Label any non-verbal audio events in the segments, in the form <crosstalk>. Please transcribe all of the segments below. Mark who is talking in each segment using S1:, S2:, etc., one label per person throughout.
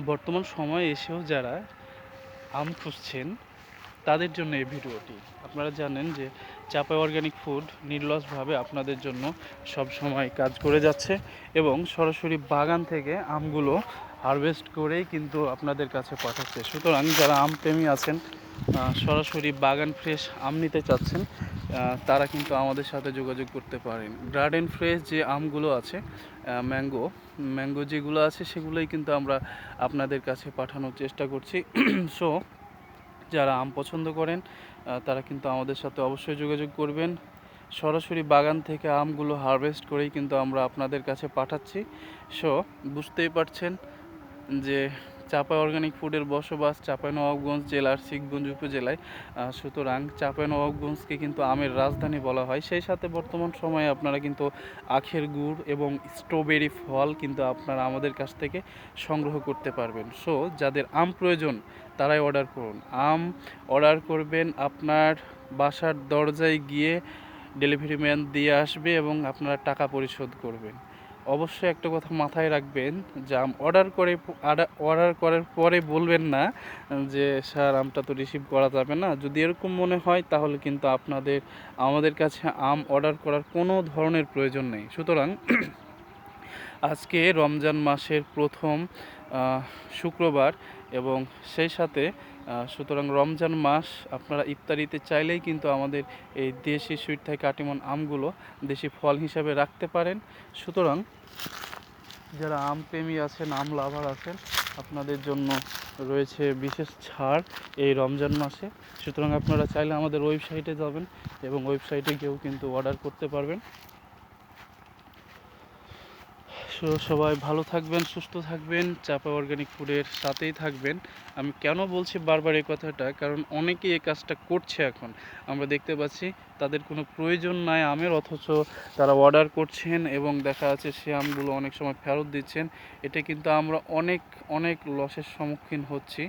S1: বর্তমান সময়ে এসেও যারা আম খুঁজছেন, তাদের জন্য এই ভিডিওটি। আপনারা জানেন যে চাপাই অর্গ্যানিক ফুড নির্লসভাবে আপনাদের জন্য সব সময় কাজ করে যাচ্ছে এবং সরাসরি বাগান থেকে আমগুলো হারভেস্ট করেই কিন্তু আপনাদের কাছে পাঠাচ্ছে। সুতরাং যারা আম প্রেমী আছেন সরাসরি বাগান ফ্রেশ আম নিতে চাচ্ছেন তারা কিন্তু আমাদের সাথে যোগাযোগ করতে পারেন। গার্ডেন ফ্রেশ যে আমগুলো আছে ম্যাঙ্গো ম্যাঙ্গো যেগুলো আছে সেগুলোই কিন্তু আমরা আপনাদের কাছে পাঠানোর চেষ্টা করছি। <clears throat> সো যারা আম পছন্দ করেন তারা কিন্তু আমাদের সাথে অবশ্যই যোগাযোগ করবেন। সরাসরি বাগান থেকে আমগুলো হারভেস্ট করেই কিন্তু আমরা আপনাদের কাছে পাঠাচ্ছি। সো বুঝতেই পারছেন যে চাপাই অর্গানিক ফুডের বসবাস চাঁপাইনবাবগঞ্জ জেলার শিখগঞ্জ উপজেলায় সুতরাং সুতরাং চাঁপাইনবাবগঞ্জকে কিন্তু আমের রাজধানী বলা হয়। সেই সাথে বর্তমান সময়ে আপনারা কিন্তু আখের গুড় এবং স্ট্রবেরি ফল কিন্তু আপনারা আমাদের কাছ থেকে সংগ্রহ করতে পারবেন। সো যাদের আম প্রয়োজন, তারাই অর্ডার করুন। আম অর্ডার করবেন আপনার বাসার দরজায় গিয়ে ডেলিভারি ম্যান দিয়ে আসবে এবং আপনারা টাকা পরিশোধ করবেন। অবশ্যই একটা কথা মাথায় রাখবেন যে আম অর্ডার করে অর্ডার করার পরে বলবেন না, যে স্যার আমটা তো রিসিভ করা যাবে না। যদি এরকম মনে হয়, তাহলে কিন্তু আপনাদের, আমাদের কাছে আম অর্ডার করার কোনো ধরনের প্রয়োজন নেই। সুতরাং আজকে রমজান মাসের প্রথম শুক্রবার এবং সেই সাথে সুতরাং রমজান মাস আপনারা ইফতারিতে চাইলেই কিন্তু আমাদের এই দেশি সুইট থাই কাটিমন আমগুলো দেশি ফল হিসাবে রাখতে পারেন। সুতরাং যারা আম প্রেমী আছেন, আম লাভার আছেন, আপনাদের জন্য রয়েছে বিশেষ ছাড় এই রমজান মাসে। সুতরাং আপনারা চাইলে আমাদের ওয়েবসাইটে যাবেন এবং ওয়েবসাইটে গিয়েও কিন্তু অর্ডার করতে পারবেন। সো সবাই ভালো থাকবেন, সুস্থ থাকবেন, চাপা অর্গানিক ফুডের সাথেই থাকবেন। আমি কেন বলছি বারবার এই কথাটা? কারণ অনেকেই এই কাজটা করছে এখন। আমরা দেখতে পাচ্ছি তাদের কোনো প্রয়োজন নাই আমের, অথচ তারা অর্ডার করছেন এবং দেখা যাচ্ছে সে আমগুলো অনেক সময় ফেরত দিচ্ছেন। এটা কিন্তু আমরা অনেক অনেক লসের সম্মুখীন হচ্ছি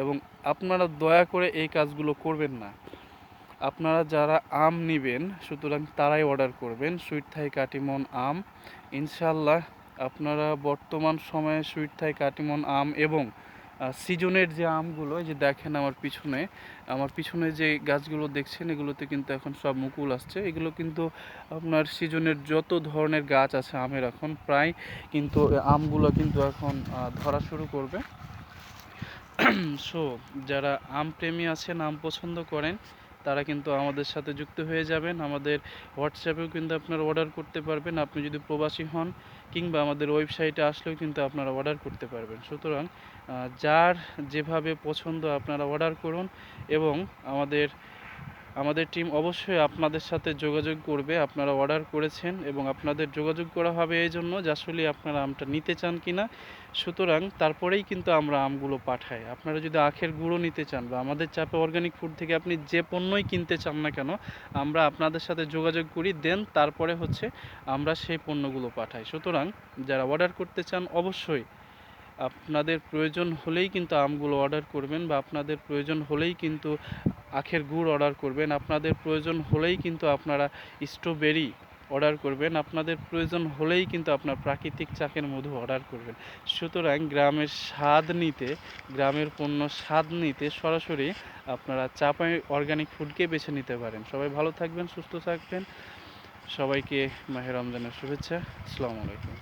S1: এবং আপনারা দয়া করে এই কাজগুলো করবেন না। আপনারা যারা আম নেবেন, সুতরাং তারাই অর্ডার করবেন। সুইট থাই, কাটিমন আম। ইনশাল্লাহ আপনারা বর্তমান সময়ে সুইট থাই, কাটিমন আম এবং সিজনের যে আমগুলো যে দেখেন আমার পিছনে আমার পিছনে যে গাছগুলো দেখছেন, এগুলোতে কিন্তু এখন সব মুকুল আসছে। এগুলো কিন্তু আপনার সিজনের যত ধরনের গাছ আছে আমের এখন, প্রায় কিন্তু আমগুলো কিন্তু এখন ধরা শুরু করবে। <clears throat> সো যারা আম প্রেমী আছেন, আম পছন্দ করেন তারা কিন্তু আমাদের সাথে যুক্ত হয়ে যাবেন। আমাদের হোয়াটসঅ্যাপেও কিন্তু আপনারা অর্ডার করতে পারবেন। আপনি যদি প্রবাসী হন কিংবা আমাদের ওয়েবসাইটে আসলেও কিন্তু আপনারা অর্ডার করতে পারবেন। সুতরাং যার যেভাবে পছন্দ আপনারা অর্ডার করুন এবং আমাদের আমাদের টিম অবশ্যই আপনাদের সাথে যোগাযোগ করবে। আপনারা অর্ডার করেছেন এবং আপনাদের যোগাযোগ করা হবে এই জন্য যে আসলে আপনারা আমটা নিতে চান কি না সুতরাং তারপরেই কিন্তু আমরা আমগুলো পাঠাই। আপনারা যদি আখের গুঁড়ো নিতে চান বা আমাদের চাপে অর্গানিক ফুড থেকে আপনি যে পণ্যই কিনতে চান না কেন, আমরা আপনাদের সাথে যোগাযোগ করি, দেন তারপরে হচ্ছে আমরা সেই পণ্যগুলো পাঠাই। সুতরাং যারা অর্ডার করতে চান অবশ্যই আপনাদের প্রয়োজন হলেই কিন্তু আমগুলো অর্ডার করবেন বা আপনাদের প্রয়োজন হলেই কিন্তু আখের গুড় অর্ডার করবেন। আপনাদের প্রয়োজন হলেই কিন্তু আপনারা স্ট্রবেরি অর্ডার করবেন। আপনাদের প্রয়োজন হলেই কিন্তু আপনার প্রাকৃতিক চাকের মধু অর্ডার করবেন। সুতরাং গ্রামের স্বাদ নিতে, গ্রামের পণ্য স্বাদ নিতে সরাসরি আপনারা চাপাই অর্গানিক ফুডকে বেছে নিতে পারেন। সবাই ভালো থাকবেন, সুস্থ থাকবেন। সবাইকে মাহের রমজানের শুভেচ্ছা। আসসালামু আলাইকুম।